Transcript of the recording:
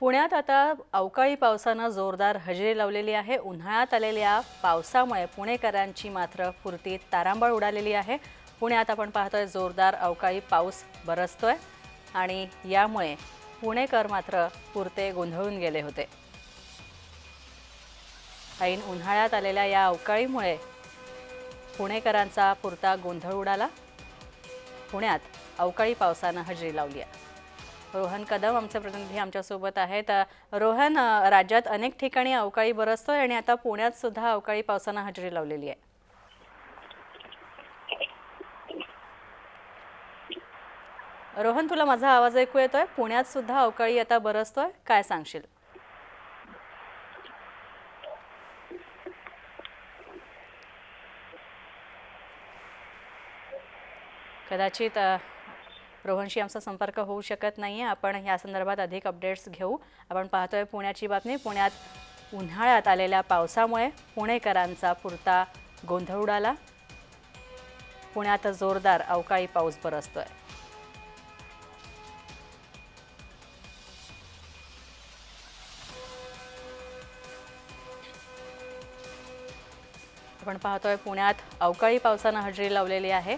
पुण्यात आता अवकाळी पावसानं जोरदार हजेरी लावलेली आहे. उन्हाळ्यात आलेल्या पावसामुळे पुणेकरांची मात्र पुरती तारांबळ उडालेली आहे. पुण्यात आपण पाहतोय जोरदार अवकाळी पाऊस बरसतोय आणि यामुळे पुणेकर मात्र पुरते गोंधळून गेले होते. ऐन उन्हाळ्यात आलेल्या या अवकाळीमुळे पुणेकरांचा पुरता गोंधळ उडाला. पुण्यात अवकाळी पावसानं हजेरी लावली आहे. रोहन कदम आमचे प्रतिनिधी आमच्यासोबत आहेत. रोहन राज्यात अनेक ठिकाणी अवकाळी बरसतोय आणि आता पुण्यात सुद्धा अवकाळी पावसानं हजेरी लावलेली आहे. रोहन तुला माझा आवाज ऐकू येतोय? पुण्यात सुद्धा अवकाळी आता बरसतोय काय सांगशील? कदाचित रोहनशी आमचा संपर्क होऊ शकत नाही आहे आपण या संदर्भात अधिक अपडेट्स घेऊ. आपण पाहतोय पुण्याची बातमी. पुण्यात उन्हाळ्यात आलेल्या पावसामुळे पुणेकरांचा पुरता गोंधळ उडाला. पुण्यात जोरदार अवकाळी पाऊस बरसतोय. आपण पाहतोय पुण्यात अवकाळी पावसानं हजेरी लावलेली आहे.